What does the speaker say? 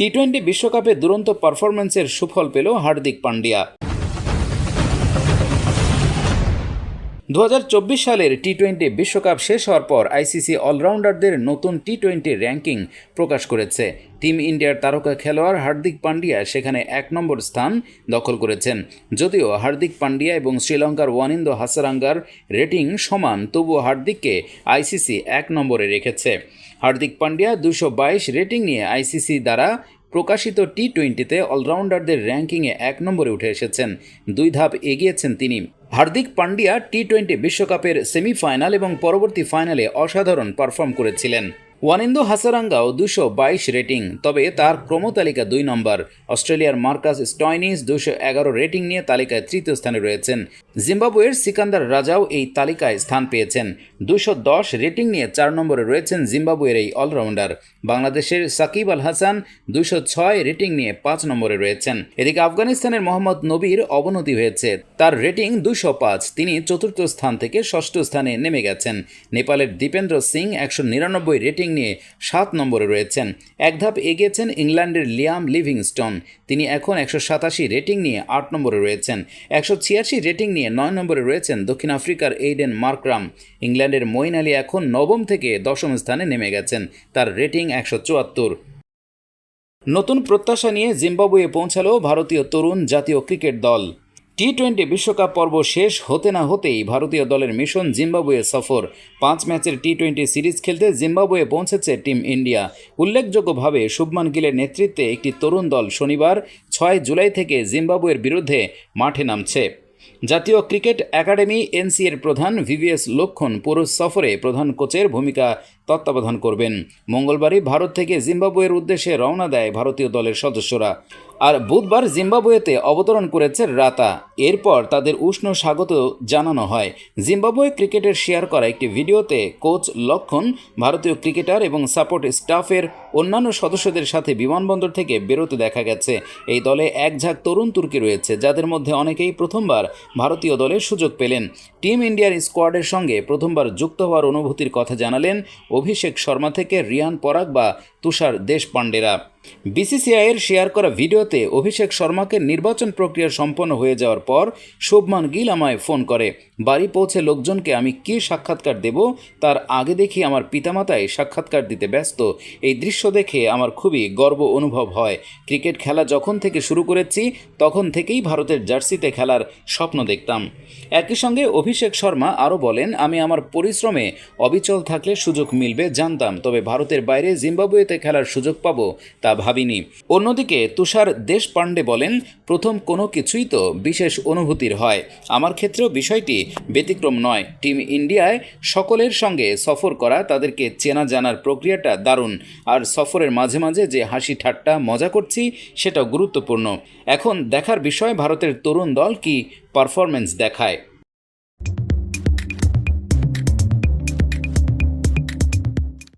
T twenty বিশ্বকাপে দুরন্ত পারফরম্যান্সের সুফল পেল হার্দিক পান্ডিয়া। দু হাজার চব্বিশ সালের টি টোয়েন্টি বিশ্বকাপ শেষ হওয়ার পর আইসিসি অলরাউন্ডারদের নতুন টি টোয়েন্টি র্যাঙ্কিং প্রকাশ করেছে। টিম ইন্ডিয়ার তারকা খেলোয়াড় হার্দিক পান্ডিয়া সেখানে এক নম্বর স্থান দখল করেছেন। যদিও হার্দিক পান্ডিয়া এবং শ্রীলঙ্কার ওয়ানিন্দ হাসারাঙ্গার রেটিং সমান, তবুও হার্দিককে আইসিসি এক নম্বরে রেখেছে। হার্দিক পান্ডিয়া দুশো বাইশ রেটিং নিয়ে আইসিসি দ্বারা প্রকাশিত টি টোয়েন্টিতে অলরাউন্ডারদের র্যাঙ্কিংয়ে এক নম্বরে উঠে এসেছেন। দুই ধাপ এগিয়েছেন তিনি। হার্দিক পান্ডিয়া টি টোয়েন্টি বিশ্বকাপের সেমিফাইনাল এবং পরবর্তী ফাইনালে অসাধারণ পারফর্ম করেছিলেন। ওয়ানিন্দু হাসারাঙ্গাও দুশো বাইশ রেটিং, তবে তার ক্রমতালিকা দুই নম্বর। অস্ট্রেলিয়ার মার্কাস স্টয়নিস দুশো এগারো রেটিং নিয়ে তালিকায় তৃতীয় স্থানে রয়েছেন। জিম্বাবুয়ের সিকান্দার রাজাও এই তালিকায় স্থান পেয়েছেন। দুশো দশ রেটিং নিয়ে চার নম্বরে রয়েছেন জিম্বাবুয়ের এই অলরাউন্ডার। বাংলাদেশের সাকিব আল হাসান দুশো ছয় রেটিং নিয়ে পাঁচ নম্বরে রয়েছেন। এদিকে আফগানিস্তানের মোহাম্মদ নবীর অবনতি হয়েছে। তার রেটিং দুশো পাঁচ, তিনি চতুর্থ স্থান থেকে ষষ্ঠ স্থানে নেমে গেছেন। নেপালের দীপেন্দ্র সিং একশো নিরানব্বই রেটিং নিয়ে সাত নম্বরে রয়েছেন। এক ধাপ এগিয়েছেন ইংল্যান্ডের লিয়াম লিভিংস্টন। তিনি এখন একশো সাতাশি রেটিং নিয়ে আট নম্বরে রয়েছেন। একশো ছিয়াশি রেটিং নিয়ে নয় নম্বরে রয়েছেন দক্ষিণ আফ্রিকার এইডেন মার্করাম। ইংল্যান্ডের মইন আলী এখন নবম থেকে দশম স্থানে নেমে গেছেন। তার রেটিং একশো চুয়াত্তর। নতুন প্রত্যাশা নিয়ে জিম্বাবুয়ে পৌঁছালো ভারতীয় তরুণ জাতীয় ক্রিকেট দল। টি টোয়েন্টি বিশ্বকাপ পর্ব শেষ হতে না হতেই ভারতীয় দলের মিশন জিম্বাবুয়ে সফর। পাঁচ ম্যাচের টি টোয়েন্টি সিরিজ খেলতে জিম্বাবুয়ে পৌঁছেছে টিম ইন্ডিয়া। উল্লেখযোগ্যভাবে শুভমান গিলের নেতৃত্বে একটি তরুণ দল শনিবার, ছয় জুলাই থেকে জিম্বাবুয়ের বিরুদ্ধে মাঠে নামছে। জাতীয় ক্রিকেট একাডেমি এনসিএর প্রধান ভিভিএস লক্ষণ পুরো সফরে প্রধান কোচের ভূমিকা তত্ত্বাবধান করবেন। মঙ্গলবারই ভারত থেকে জিম্বাবুয়ের উদ্দেশ্যে রওনা দেয় ভারতীয় দলের সদস্যরা। আর বুধবার জিম্বাবুয়েতে অবতরণ করেছে রাতা। এরপর তাদের উষ্ণ স্বাগত জানানো হয়। জিম্বাবুয়ে ক্রিকেটের শেয়ার করা একটি ভিডিওতে কোচ লক্ষণ, ভারতীয় ক্রিকেটার এবং সাপোর্ট স্টাফের অন্যান্য সদস্যদের সাথে বিমানবন্দর থেকে বেরোতে দেখা গেছে। এই দলে এক ঝাঁক তরুণ তুর্কি রয়েছে, যাদের মধ্যে অনেকেই প্রথমবার ভারতীয় দলে সুযোগ পেলেন। টিম ইন্ডিয়ার স্কোয়াডের সঙ্গে প্রথমবার যুক্ত হওয়ার অনুভূতির কথা জানালেন অভিষেক শর্মা থেকে রিয়ান পরাগ বা তুষার দেশপান্ডেরা বিসিসিআইয়ের শেয়ার করা ভিডিওতে অভিষেক শর্মাকে নির্বাচন প্রক্রিয়া সম্পন্ন হয়ে যাওয়ার পর শুভমান গিল আমায় ফোন করে, বাড়ি পৌঁছে লোকজনকে আমি কী সাক্ষাৎকার দেব? তার আগে দেখি আমার পিতামাতাই সাক্ষাৎকার দিতে ব্যস্ত। এই দৃশ্য দেখে আমার খুবই গর্ব অনুভব হয়। ক্রিকেট খেলা যখন থেকে শুরু করেছি, তখন থেকেই ভারতের জার্সিতে খেলার স্বপ্ন দেখতাম। একই সঙ্গে অভিষেক শর্মা আরও বলেন, আমি আমার পরিশ্রমে অবিচল থাকলে সুযোগ মিলবে, জানতাম। তবে ভারতের বাইরে জিম্বাবুয়েতে খেলার সুযোগ পাবো, তা ভাবিনি। অন্যদিকে তুষার দেশপাণ্ডে বলেন, প্রথম কোনো কিছুই তো বিশেষ অনুভূতির হয়। আমার ক্ষেত্রেও বিষয়টি ব্যতিক্রম নয়। টিম ইন্ডিয়ায় সকলের সঙ্গে সফর করা তাদেরকে চেনা জানার প্রক্রিয়াটা দারুণ। আর সফরের মাঝে মাঝে যে হাসি ঠাট্টা মজা করছি, সেটাও গুরুত্বপূর্ণ। এখন দেখার বিষয় ভারতের তরুণ দল কি পারফরমেন্স দেখায়?